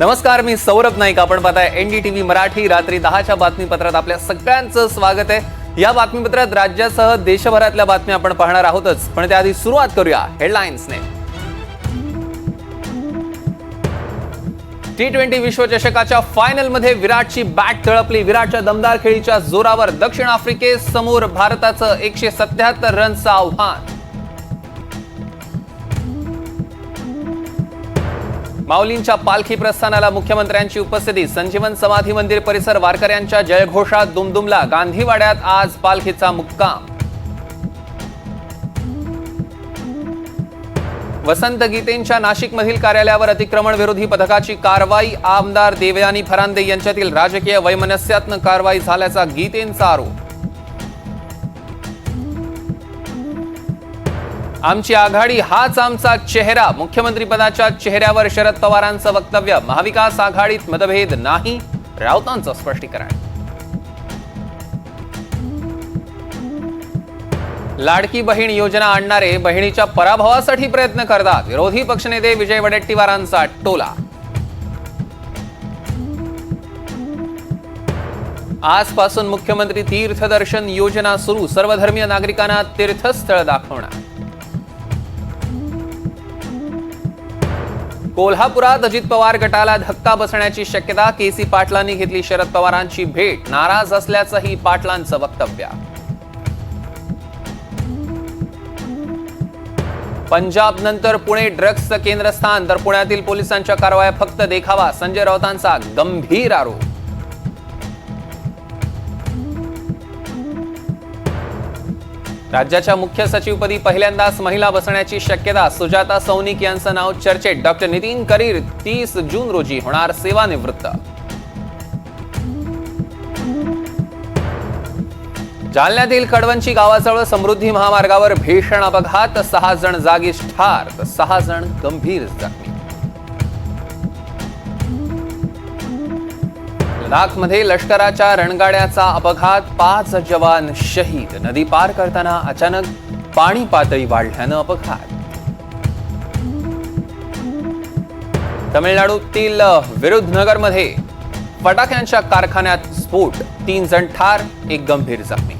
नमस्कार मी सौरभ नाईक. आपण पाहताय एनडीटीव्ही मराठी रात्री दहाच्या बातमीपत्रात आपल्या सगळ्यांचं स्वागत आहे. या बातमीपत्रात राज्यासह देशभरातल्या बातम्या आपण पाहणार आहोतच. पण त्याआधी सुरुवात करूया हेडलाईन्सने. टी ट्वेंटी विश्वचषकाच्या फायनलमध्ये विराटची बॅट तळपली. विराटच्या दमदार खेळीच्या जोरावर दक्षिण आफ्रिकेसमोर भारताचं एकशे सत्याहत्तर रनचं आव्हान. माऊलींच्या पालखी प्रस्थानाला मुख्यमंत्र्यांची उपस्थिती. संजीवन समाधी मंदिर परिसर वारकऱ्यांच्या जयघोषात दुमदुमला. गांधीवाड्यात आज पालखीचा मुक्काम. वसंत गीतेंच्या नाशिकमधील कार्यालयावर अतिक्रमण विरोधी पथकाची कारवाई. आमदार देवयानी फरांदे यांच्यातील राजकीय वैमनस्यातनं कारवाई झाल्याचा गीतेंचा आरोप. आमची आघाडी हाच आमचा चेहरा. मुख्यमंत्रीपदाच्या चेहऱ्यावर शरद पवारांचं वक्तव्य. महाविकास आघाडीत मतभेद नाही. राऊतांचं स्पष्टीकरण. लाडकी बहीण योजना आणणारे बहिणीच्या पराभवासाठी प्रयत्न करतात. विरोधी पक्षनेते विजय वडेट्टीवारांचा टोला. आजपासून मुख्यमंत्री तीर्थदर्शन योजना सुरू. सर्वधर्मीय नागरिकांना तीर्थस्थळ दाखवणार. कोल्हापुरात अजित पवार गटाला धक्का बसण्याची शक्यता केसी पाटलांनी घेतली. शरद पवारांची भेट नाराज असल्याचंही पाटलांचं वक्तव्य. पंजाब नंतर पुणे ड्रग्जचं केंद्रस्थान तर पुण्यातील पोलिसांच्या कारवाया फक्त देखावा. संजय राऊतांचा गंभीर आरोप. राज्याच्या मुख्य सचिवपदी पहिल्यांदाच महिला बसण्याची शक्यता. सुजाता सौनिक यांचं नाव चर्चेत. डॉक्टर नितीन करीर तीस जून रोजी होणार सेवानिवृत्त. जालन्यातील कडवंची गावाजवळ समृद्धी महामार्गावर भीषण अपघात. सहा जण जागीच ठार तर सहा जण गंभीर जखमी. लडाखमध्ये लष्कराच्या रणगाड्याचा अपघात पाच जवान शहीद. नदी पार करताना अचानक पाणी पातळी वाढल्यानं अपघात. तमिळनाडूतील विरुद्धनगरमध्ये फटाक्यांच्या कारखान्यात स्फोट. तीन जण ठार एक गंभीर जखमी.